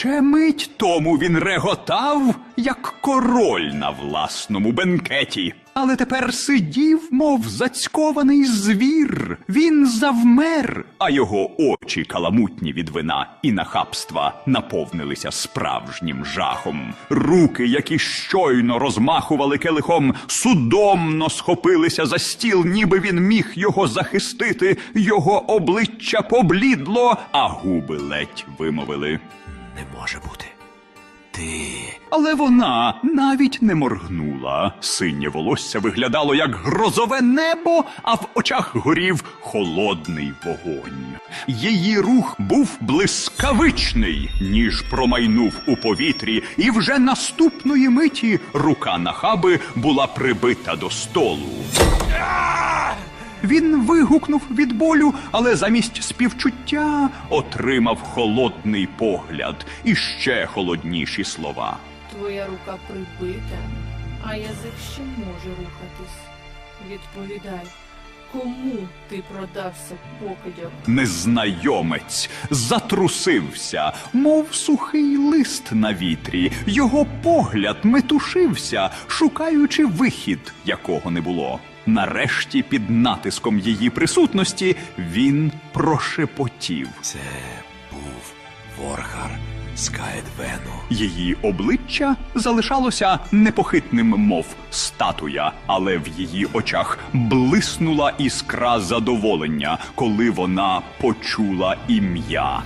Ще мить тому він реготав, як король на власному бенкеті. Але тепер сидів, мов зацькований звір. Він завмер, а його очі каламутні від вина і нахабства наповнилися справжнім жахом. Руки, які щойно розмахували келихом, судомно схопилися за стіл, ніби він міг його захистити. Його обличчя поблідло, а губи ледь вимовили. Не може бути. Ти. Але вона навіть не моргнула. Синє волосся виглядало як грозове небо, а в очах горів холодний вогонь. Її рух був блискавичний, ніж промайнув у повітрі, і вже наступної миті рука нахаби була прибита до столу. Він вигукнув від болю, але замість співчуття отримав холодний погляд і ще холодніші слова. Твоя рука прибита, а язик ще може рухатись. Відповідай, кому ти продався покидьок? Незнайомець затрусився, мов сухий лист на вітрі. Його погляд метушився, шукаючи вихід, якого не було. Нарешті, під натиском її присутності, він прошепотів. Це був Ворхар з Її обличчя залишалося непохитним, мов статуя, але в її очах блиснула іскра задоволення, коли вона почула ім'я.